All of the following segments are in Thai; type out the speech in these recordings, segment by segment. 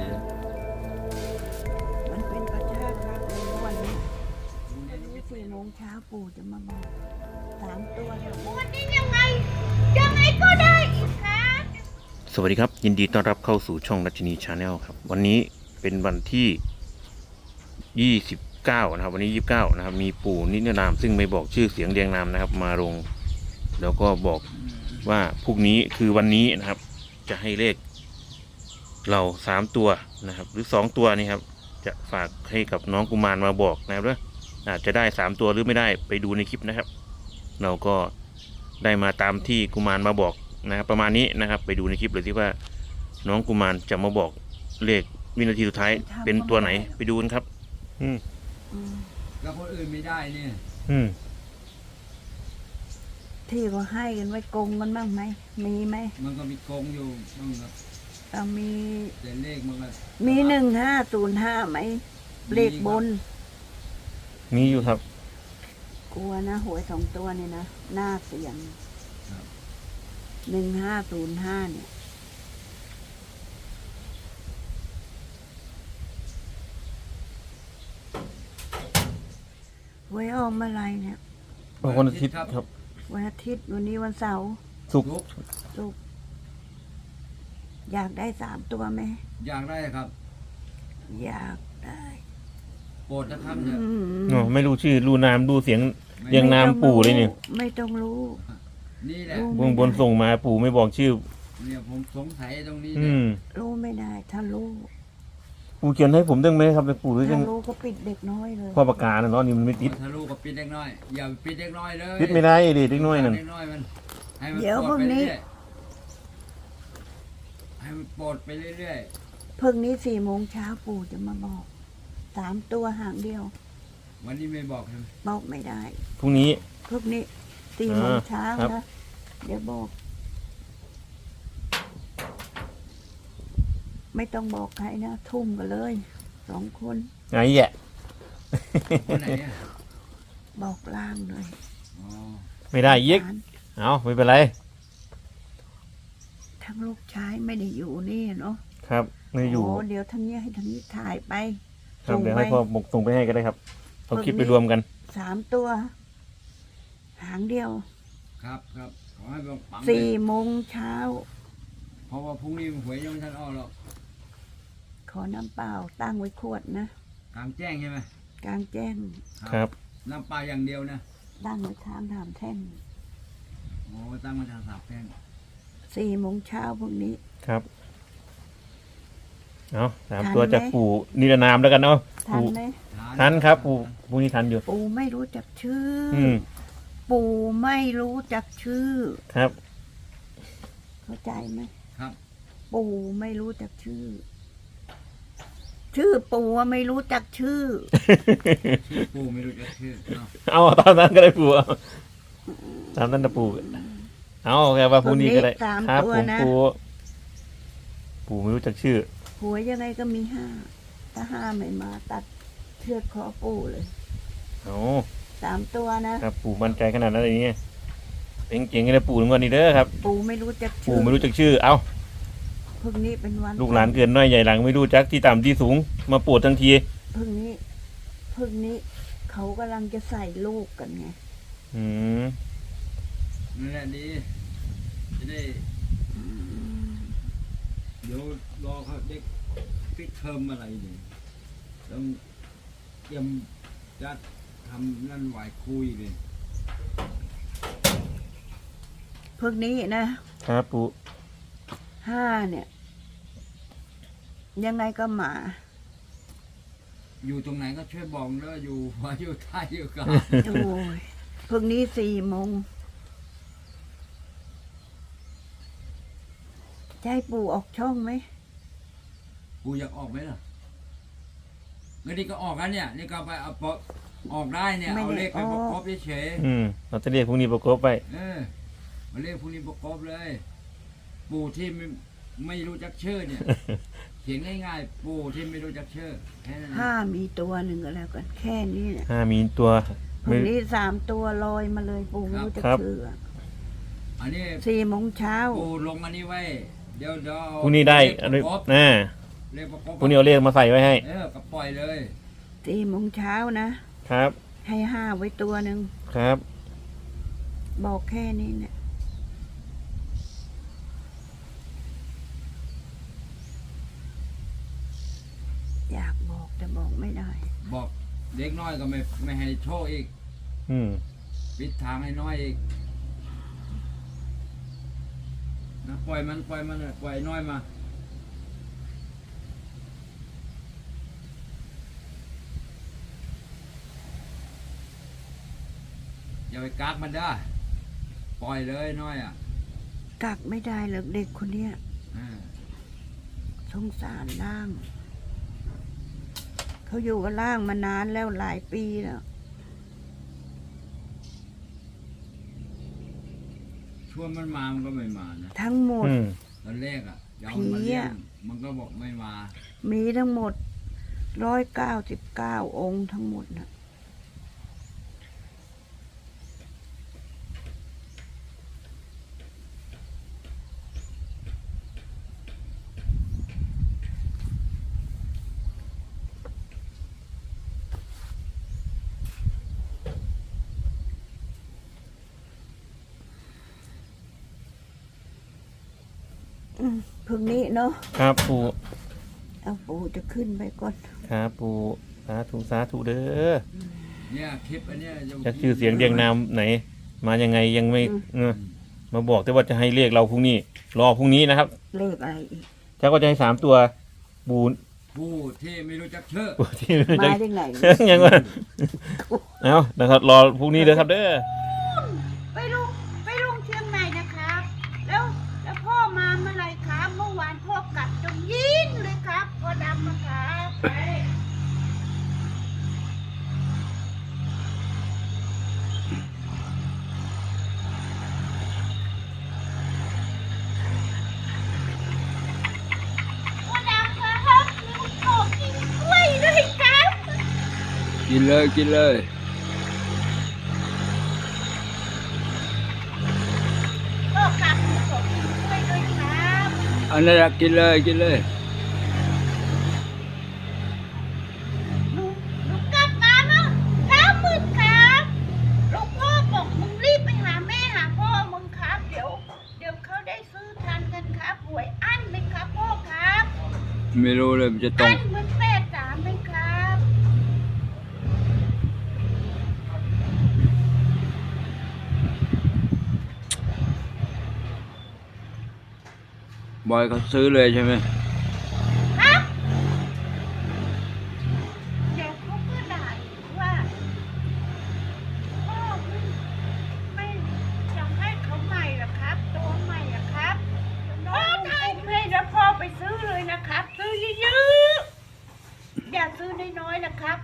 ปู่มันเป็นประชาครับในวันนี้วันนี้สี่โมงเช้าปู่จะมาบอกสามตัวเนี่ยวันนี้ยังไงยังไงก็ได้อีกครับสวัสดีครับ ยินดีต้อนรับเข้าสู่ช่องรัชนีชาแนลครับ วันนี้เป็นวันที่ 29 นะครับ วันนี้ 29 นะครับ มีปู่นิรนาม ซึ่งไม่บอกชื่อเสียงเรียงนามนะครับ มาลง แล้วก็บอกว่าพรุ่งนี้คือวันนี้นะครับ จะให้เลข เราสามตัวนะครับ หรือสองตัวนี่ครับ จะฝากให้กับน้องกุมารมาบอกนะครับว่าอาจจะได้สามตัวหรือไม่ได้ไปดูในคลิปนะครับ เราก็ได้มาตามที่กุมารมาบอกนะครับ ประมาณนี้นะครับ ไปดูในคลิปเลยที่ว่า น้องกุมารจะมาบอกเลขวินาทีสุดท้ายเป็นตัวไหนไปดูกันครับ อืมอืมแล้วคนอื่นไม่ได้เนี่ย อืมที่เขาให้กันไว้โกงกันบ้างไหม มีไหม มันก็มีโกงอยู่บ้างครับ เอามีแต่เลขมันก็มีหนึ่งห้าศูนย์ห้าไหมเลขบน มีอยู่ครับ กลัวนะหวยสองตัวเนี่ยนะหน้าเสียงหนึ่งห้าศูนย์ห้าเนี่ย หวยออกเมื่อไหรเนี่ยวันอาทิตย์ครับ วันอาทิตย์วันนี้วันเสาร์สุกร์ลุกสุกร์ อยากได้สามตัวไหมอยากได้ครับ อยากได้โปรดนะครับเนี่ยอืมอ๋อไม่รู้ชื่อรู้นามดูเสียงไม่เรียงนามปู่เลยเนี่ย ไม่ต้องรู้ นี่แหละรู้เบื้องบนส่งมาปู่ไม่บอกชื่อ เนี่ยผมสงสัยตรงนี้อืเนี่ยมรู้ไม่ได้ ถ้ารู้ปู่เขียนให้ผมตั้งไหมครับแต่ปู่หรือยัถ้างรู้ก็ปิดเด็กน้อยเลย ข้อประกาศนะเนาะนี่มันไม่ติดทะลุกับปิดเล็กน้อยอย่าปิดเล็กน้อยเลยติดไม่ได้เด็กน้อยนั่นเล็กน้อยมันให้มันเดี๋ยวโปรพดรุ่งไปนี้ เรื่อย ให้มันโปรดไปเรื่อยเพิ่งนี้สี่โมงเช้าปู่จะมาบอกสามตัวหางเดียว ๆ วันนี้ไม่บอกใช่ไหมบอกไม่ได้พรุ่งนี้ เพิ่งนี้สี่โมงอ่าเช้าครับ นะเดี๋ยวบอก ไม่ต้องบอกใครนะทุ่มกันเลยสองคนไงแย่คนไหนเนี่ยบอกล่างเลยอ๋อไม่ได้ยิก หลานเอาไม่เป็นไรทั้ง ลูกชายไม่ได้อยู่นี่เนาะครับไม่อยู่ โอ้เดี๋ยวทางนี้ให้ทางนี้ถ่ายไปครับส่งเดี๋ยวไปให้พ่อบอกส่งไปให้ก็ได้ครับเอาคลิปพรุ่งนี้ไปรวมกัน สามตัว หางเดียว ครับครับขอให้บังปังสี่เลยโมงเช้า เพราะว่าพรุ่งนี้หวยยังไม่ทันออกหรอกขอน้ำเปล่าตั้งไว้ขวดนะกลางแจ้งใช่ไหมกลางแจ้ง ครับ น้ำเปล่าอย่างเดียวนะตั้งไว้ข้างถามแท่นโอ้ตั้งมาทางสาบแพง สี่โมงเช้าพรุ่งนี้ ครับเอาสามทันตัวไหมจากปู่นิรนามแล้วกันเนาะทันปู่ไหมทันครับ ปู่พรุ่งนี้ทันอยู่ ปู่ไม่รู้จักชื่อออืมปู่ไม่รู้จักชื่อ ครับ เข้าใจไหมครับ ปู่ไม่รู้จักชื่อ ชื่อปู่อะไม่รู้จักชื่อ ชื่อปู่ไม่รู้จะชื่อเนาะเอาตามนั้นก็ได้ปู่เอาตามนั้นนะปู่ เอาแค่ว่าพรุ่งนี้ก็ได้พรุ่งนี้สามครับตัวผมนะ ปู่ปู่ไม่รู้จักชื่อหวยยังไงก็มีห้า ถ้าห้าไม่มาตัดเชือกคอปู่เลย เอาสามตัวนะ ครับปู่มั่นใจขนาดนั้นเลยเนี่ยเป็นเก่งกันเลยปู่ถึงวันนี้เด้อครับ ปู่ไม่รู้จักชื่ปู่ไม่รู้จักชื่อ เอาพรุ่งนี้เป็นวันลูกหลานเกินน้อยใหญ่หลังไม่รู้จักที่ต่ำที่สูง มาปวดทั้งที พรุ่งนี้พรุ่งนี้เขากำลังจะใส่ลูกกันไง อืม นั่นแหละดี จะได้เดี๋ยวรอเขาเด็กปิดเทอมอะไรเนี่ยต้องเตรียมจัดทำนั่นไหวคุยเลยพรุ่งนี้นะครับปู่ห้าเนี่ย ยังไงก็มา อยู่ตรงไหนก็ช่วยบอกเด้ออยู่หัวอยู่ท้ายอยู่กลางโอ้ยพรุ่งนี้สี่โมง จะให้ปู่ออกช่องไหม กูอยากออกไหมล่ะเงินนี่ก็ออกกันเนี่ย นี่ก็ไปเอาปะออกได้เนี่ยเอาเลขไปประกอบเฉยอืมเราจะเรียกพรุ่งนี้ประกบไป ๆเออมาเลขพวกนี้ประกอบเลย ปู่ที่ไม่ไม่รู้จักชื่อเนี่ย เขียนง่ายๆ ปู่ที่ไม่รู้จักชื่อแค่นั้นเอง ห้ามีตัวหนึ่งก็แล้วกันแค่นี้เนี่ยห้ามีตัวพรุ่งนี้สามตัวลอยมาเลยปู่ไม่รู้จะครับ เชื่ออันนี้สี่โมงเช้า ปู่ลงอันนี้ไว้ เดี๋ยวเดี๋ยวเอาพรุ่งนี้ได้เลขอันปนี้ระกอบน่าเลขประกบพรุ่งนี้เอาเลขมาใส่ไว้ให้ เออก็ปล่อยเลยสี่โมงเช้านะ ครับ ให้ห้าไว้ตัวหนึ่ง ครับ บอกแค่นี้เนี่ย อยากบอกแต่บอกไม่ได้ บอกเด็กน้อยก็ไม่ไม่ให้โชคอีกอืม ปิดทางให้น้อยอีก นะปล่อยมันปล่อยมันน่ะปล่อยน้อยมาอย่าไปกักมันได้ปล่อยเลยน้อยอะกักไม่ได้หรอกเด็กคนเนี้ยอ่าสงสารล่าง เขาอยู่กับล่างมานานแล้วหลายปีแล้ว วนมันมา มันก็ไม่มานะทั้งหมด อืม ตอนแรกอะจะเอามันมาผีเลี้ยอะงมันก็บอกไม่มา มีทั้งหมดร้อยเก้าสิบเก้าองค์ทั้งหมดนะ อืมพึ่งนี้ เนาะครับปูเอาปูจะขึ้นไปก่อนครับปูสาธุสาธุเด้อเนี่ยคลิปอันเนี้ยจะจากชื่อเสียงเรียงนามไหน มายังไงยังไม่เออมาบอกแต่ว่าจะให้เลขเราพรุ่งนี้ รอพรุ่งนี้นะครับเลขอะไรอีกถ้าก็จะให้สามตัวปูนผู้ที่ไม่รู้จักชื่อปูที่มาจะได้ไงยังว่าเอานะครับรอพรุ่งนี้เลยครับเด้อ กินเลยกินเลยพ่อกลับมีขอกินกล้วยด้วยครับอันนั้นอะกินเลยกินเลยหนูหนูกลับมาเนาะเช้ามืดครับหลวงพ่อบอกมึงรีบไปหาแม่หาพ่อมึงครับ เดี๋ยว เดี๋ยวเขาได้ซื้อทันกันครับหวยอั้นเลยครับพ่อครับ ไม่รู้เลยมันจะตรอั้งนเหมือนแปดสามเลยครับ บอยเขาซื้อเลยใช่ไหมครับเดี๋ยวเขาก็ด่าอีกว่าพ่อไม่ไม่จะให้เขาใหม่เหรอครับ ตัวใหม่เหรอครับพ่อได้ให้แล้วพ่อไปซื้อเลยนะครับ ซื้อเยอะๆอย่าซื้อน้อยๆนะครับ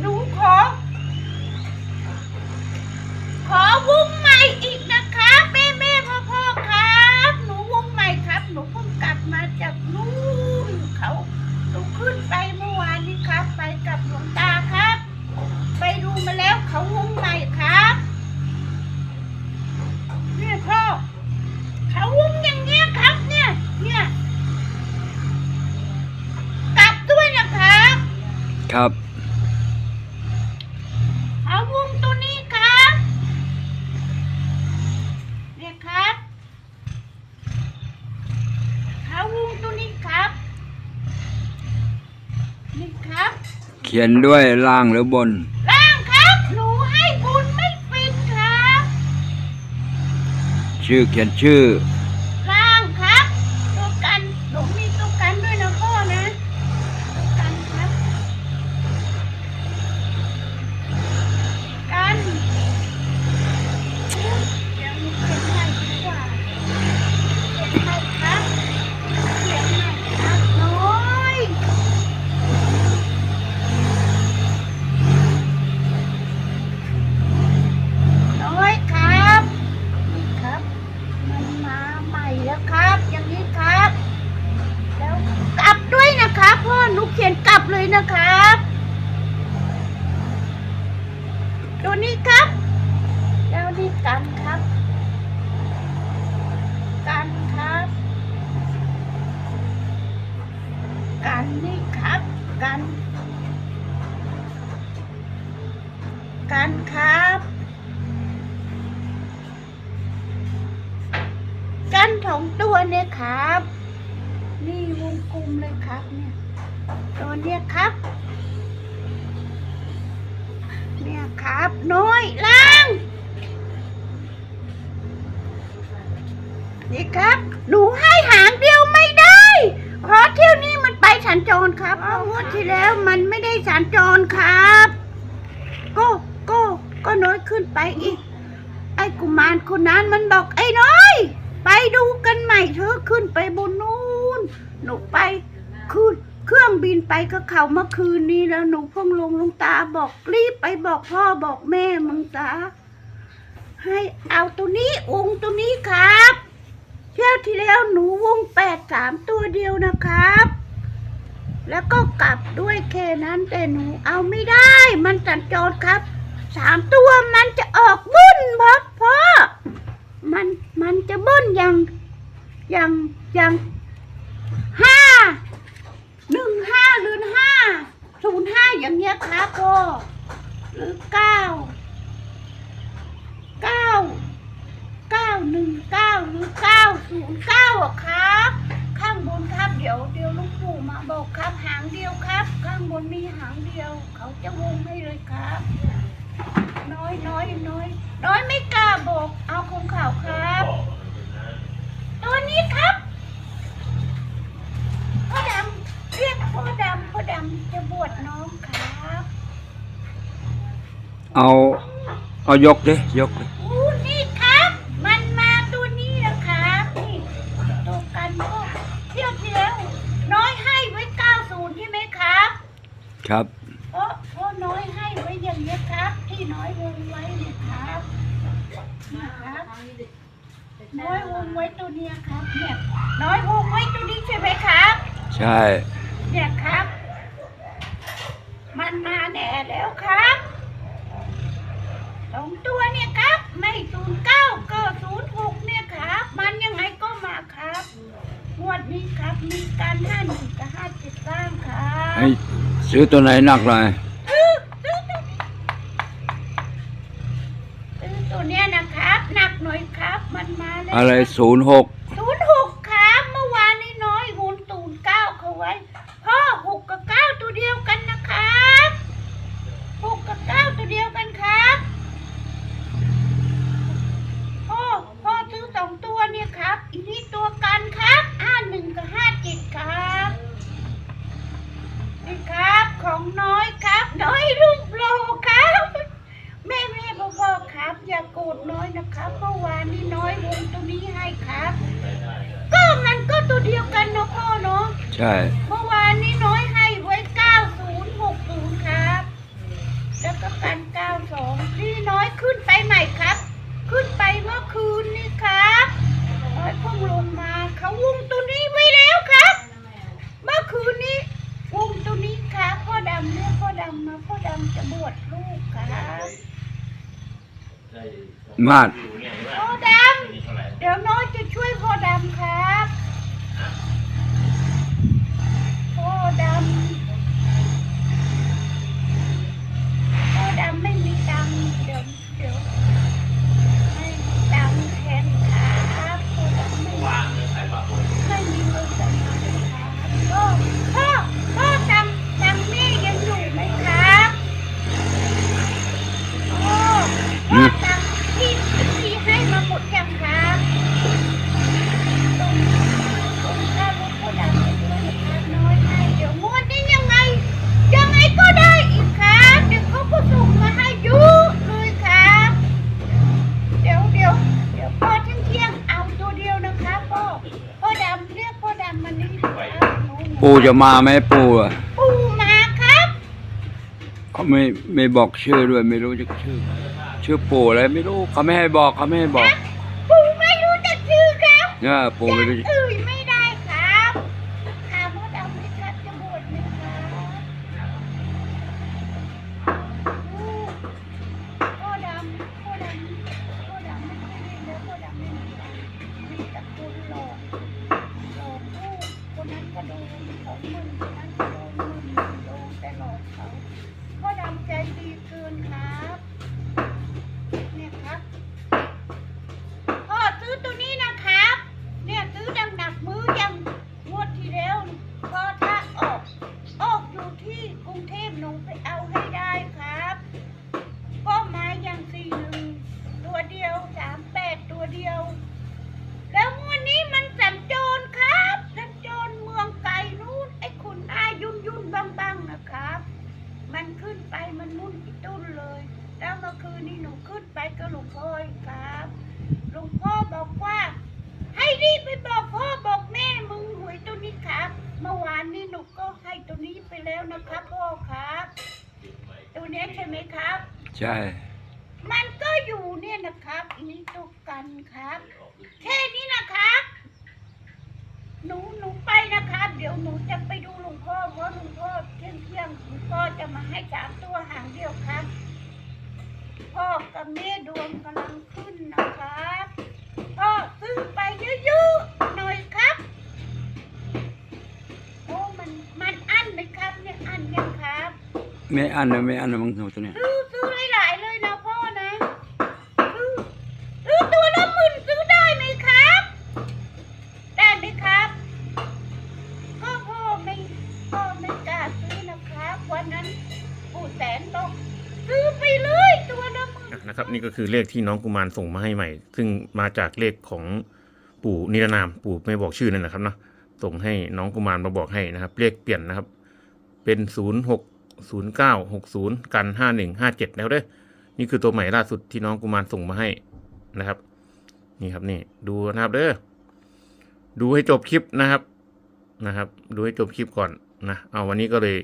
หนูขอ ขอวงใหม่อีกนะคะแม่แม่พ่อพ่อครับ หนูวงใหม่ครับ หนูเพิ่งกลับมาจากนู่นเขาหนูขึ้นไปเมื่อวานนี้ครับ ไปกับหลวงตาครับ ไปดูมาแล้วเขาวงใหม่ครับเนี่ยพ่อเขาวงอย่างเงี้ยครับ เนี่ย เนี่ยกลับด้วยนะครับ ครับ เอาวงตัวนี้ครับ เนี่ยครับเอาวงตัวนี้ครับ นี่ครับ เขียนด้วยล่างหรือบน ล่างครับ หนูให้บุญไม่ปิดครับ ชื่อเขียนชื่อ 真的可爱 ที่แล้วมันไม่ได้สัญจรครับ ก็ก็ก็น้อยขึ้นไปอีก ไอ้กุมารคนนั้นมันบอกไอ้น้อย ไปดูกันใหม่เธอขึ้นไปบนนู้นหนูไปขึ้นเครื่องบินไปก็เขาเมื่อคืนนี้แล้วหนูเพิ่งลงลงตาบอกรีบไปบอกพ่อบอกแม่มึงซะให้เอาตัวนี้องค์ตัวนี้ครับ เที่ยวที่แล้วหนูวงแปดสามตัวเดียวนะครับ แล้วก็กลับด้วยแค่นั้นแต่หนูเอาไม่ได้ มันสัญจรครับ สามตัวมันจะออกบุ้นครับพ่อมันมันจะบิ้ลอย่างอย่างอย่างห้าหนึ่งห้าหรือห้าศูนย์ห้าอย่างเงี้ยครับพ่อหรือเก้าเก้าเก้าหนึ่งเก้าหรือเก้าศูนย์เก้าอะครับ ข้างบนครับเดี๋ยวเดี๋ยวลุงปู่มาบอกครับหางเดียวครับ ข้างบนมีหางเดียว เขาจะวงให้เลยครับ น้อยน้อยน้อยน้อยไม่กล้าบอก เอาของเขาครับ ตัวนี้ครับพ่อดำเรียกพ่อดำพ่อดำจะบวชน้องครับ เอาเอายกดิยกดิ ครับเพราะเพราะน้อยให้ไว้อย่างนี้ยครับ ที่น้อยวงไว้เนี่ยครับนะครับน้อยวงไว้ตัวเนี้ยครับเนี่ยน้อยวงไว้ตัวนี้ใช่ไหมครับ ใช่ เนี่ยครับ มันมาแน่แล้วครับสองตัวเนี่ยครับ ไม่ศูนย์เก้าก็ศูนย์หกเนี่ยครับ มันยังไงก็มาครับงวดนี้ครับมีการห้าหนึ่งกับห้าเจ็ดสร้างครับให้ ซื้อตัวไหนหนักหน่อยซื้อซื้อตัวนี้ซื้อตัวเนี้ยนะครับ หนักหน่อยครับ มันมาแล้วอะไรศูนย์หกศูนย์หกครับ เมื่อวานนี้น้อยหุนตูนเก้าเขาไว้ พ่อหกกับเก้าตัวเดียวกันนะครับหกกับเก้าตัวเดียวกันครับพ่อพ่อซื้อสองตัวเนี่ยครับ อีกนี่ตัวกันครับห้าหนึ่งกับห้าเจ็ดครับ นี่ครับ ของน้อยครับ น้อยรูปโลครับ แม่แม่พ่อพ่อครับ อย่าโกรธน้อยนะครับเมื่อวานนี้น้อยวงตัวนี้ให้ครับ ก็มันก็ตัวเดียวกันเนาะพ่อเนาะ ใช่ เมื่อวานนี้น้อยให้ไว้ 9060 ครับ แล้วก็กัน 92 นี่น้อยขึ้นไปใหม่ครับ ขึ้นไปเมื่อคืนนี่ครับ น้อยเพิ่งลงมาเขาวงตัวนี้ไว้แล้วครับ เมื่อคืนนี้วงตัวนี้ครับพ่อดำเนี่ยพ่อดำมาพ่อดำจะบวชลูกครับมาด พ่อดำเดี๋ยวน้อยจะช่วยพ่อดำครับ พ่อดำ พ่อดำไม่มีตังค์เดี๋ยวเดี๋ยวไม่มีตังค์แทนครับพ่อดำไม่ไม่มีเงินจะมาเลยครับพ่อพ่อพ่อตังค์ตังค์แม่ยังอยู่ไหมครับพ่อพ่อตังค์ที่ที่ให้มาหมดยังครับตรงตรงค่ารถพ่อดำไปด้วยนะครับน้อยให้เดี๋ยวงวดนี้ยังไง ยังไงก็ได้อีกครับเดี๋ยวเขาก็ส่งมาให้เยอะเลยครับ เดี๋ยวเดี๋ยวเดี๋ยวพอเที่ยงเที่ยงๆเอาตัวเดียวนะครับพ่อพ่อดำเรียกพ่อดำมานี่ครับหนู ปู่จะมาไหมปู่อะปูมาครับเขาไม่ไม่บอกชื่อด้วยไม่รู้จะชื่อ ชื่อปู่อะไรไม่รู้เขาไม่ให้บอกเขาไม่ให้บอก ปูไม่รู้จักชื่อครับเนี่ยปู่ไม่รู้เอ่ ช่ไหมครับ ใช่ มันก็อยู่เนี่ยนะครับนนี้ตัวกันครับ แค่นี้นะครับ หนูหนูไปนะครับ เดี๋ยวหนูจะไปดูหลวงพ่อเพราะหลวงพ่อเที่ยงเที่ยงหลวงพ่อจะมาให้สามตัวหางเดียวครับ พ่อกับแม่ดวงกำลังขึ้นนะครับ พ่อซื้อไปเยอะๆ ไม่อันนะไม่อันนะมึงตัวเนี้ยซื้อซื้อหลายๆเลยนะพ่อนะซื้อซื้อตัวละหมื่นซื้อได้ไหมครับ ได้ไหมครับ ก็พ่อไม่พ่อไม่กล้าซื้อนะครับ วันนั้นปู่แสนบอกซื้อไปเลยตัวละหมื่นนะครับ นี่ก็คือเลขที่น้องกุมารส่งมาให้ใหม่ ซึ่งมาจากเลขของปู่นิรนามปู่ไม่บอกชื่อนั่นแหละครับเนาะส่งให้น้องกุมารมาบอกให้นะครับเลขเปลี่ยนนะครับ เป็นศูนย์หก ศูนย์เก้าหกศูนย์กันห้าหนึ่งห้าเจ็ดแล้วเด้อนี่คือตัวใหม่ล่าสุดที่น้องกุมารส่งมาให้นะครับ นี่ครับนี่ดูนะครับเด้อดูให้จบคลิปนะครับนะครับ ดูให้จบคลิปก่อนนะเอาวันนี้ก็เลย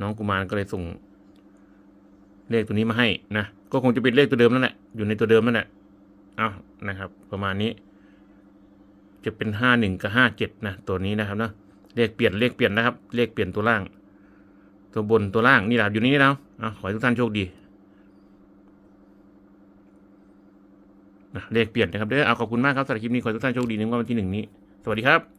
น้องกุมารก็เลยส่ง เลขตัวนี้มาให้นะก็คงจะเป็นเลขตัวเดิมนั่นแหละอยู่ในตัวเดิมนั่นแหละเอานะครับ ประมาณนี้ จะเป็นห้าหนึ่งกับห้าเจ็ดนะตัวนี้นะครับเนาะเลขเปลี่ยนเลขเปลี่ยนนะครับ เลขเปลี่ยนตัวล่าง ตัวบนตัวล่างนี่แหละอยู่นี่แล้วอะขอให้ทุกท่านโชคดีนะเลขเปลี่ยนนะครับเด้อเอาขอบคุณมากครับสำหรับคลิปนี้ขอให้ทุกท่านโชคดีในวันที่หนึ่งนี้ สวัสดีครับ